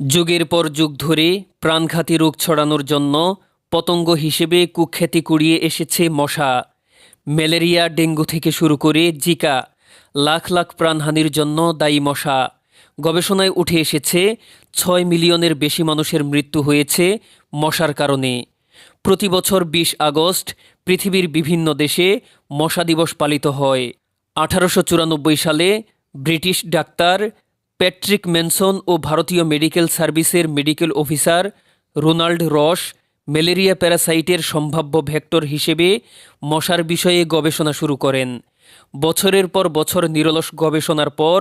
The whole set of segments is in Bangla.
যুগের পর যুগ ধরে প্রাণঘাতী রোগ ছড়ানোর জন্য পতঙ্গ হিসেবে কুখ্যাতি কুড়িয়ে এসেছে মশা। ম্যালেরিয়া, ডেঙ্গু থেকে শুরু করে জিকা, লাখ লাখ প্রাণহানির জন্য দায়ী মশা। গবেষণায় উঠে এসেছে, ছয় মিলিয়নের বেশি মানুষের মৃত্যু হয়েছে মশার কারণে। প্রতি বছর বিশ আগস্ট পৃথিবীর বিভিন্ন দেশে মশা দিবস পালিত হয়। আঠারোশো চুরানব্বই সালে ব্রিটিশ ডাক্তার প্যাট্রিক ম্যানসন ও ভারতীয় মেডিকেল সার্ভিসের medical officer Ronald Ross malaria প্যারাসাইটের সম্ভাব্য ভেক্টর হিসেবে মশার বিষয়ে গবেষণা শুরু করেন। বছরের পর বছর নিরলস গবেষণার পর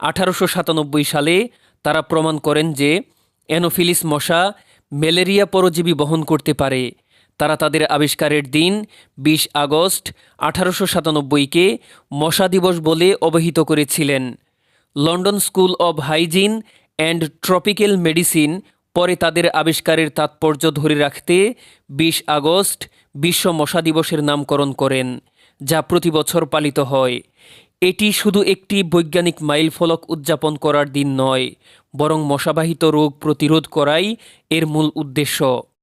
আঠারোশো সাতানব্বই সালে তারা প্রমাণ করেন যে অ্যানোফিলিস মশা ম্যালেরিয়া পরজীবী বহন করতে পারে। তারা তাদের আবিষ্কারের দিন বিশ আগস্ট আঠারোশো সাতানব্বইকে মশা দিবস বলে অবহিত করেছিলেন। London school of hygiene and tropical medicine, পরে তাদের আবিষ্কারের তাৎপর্য ধরে রাখতে বিশ আগস্ট বিশ্ব মশা দিবসের নামকরণ করেন, যা প্রতি বছর পালিত হয়। এটি শুধু একটি বৈজ্ঞানিক মাইলফলক উদযাপন করার দিন নয়, বরং মশাবাহিত রোগ প্রতিরোধ করাই এর মূল উদ্দেশ্য।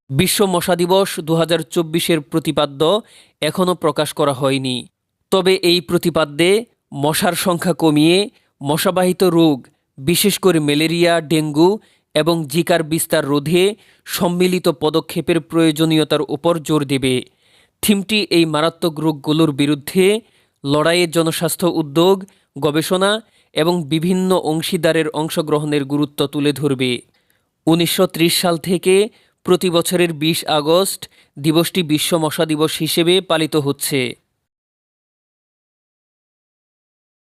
বিশ্ব মশা দিবস দু হাজার প্রতিপাদ্য এখনও প্রকাশ করা হয়নি। তবে এই প্রতিপাদ্যে মশার সংখ্যা কমিয়ে মশাবাহিত রোগ, বিশেষ করে ম্যালেরিয়া, ডেঙ্গু এবং জিকার বিস্তার রোধে সম্মিলিত পদক্ষেপের প্রয়োজনীয়তার উপর জোর দেবে। থিমটি এই মারাত্মক রোগগুলোর বিরুদ্ধে লড়াইয়ে জনস্বাস্থ্য উদ্যোগ, গবেষণা এবং বিভিন্ন অংশীদারের অংশগ্রহণের গুরুত্ব তুলে ধরবে। উনিশশো ত্রিশ সাল থেকে প্রতি বছরের বিশ আগস্ট দিবসটি বিশ্ব মশা দিবস হিসেবে পালিত হচ্ছে।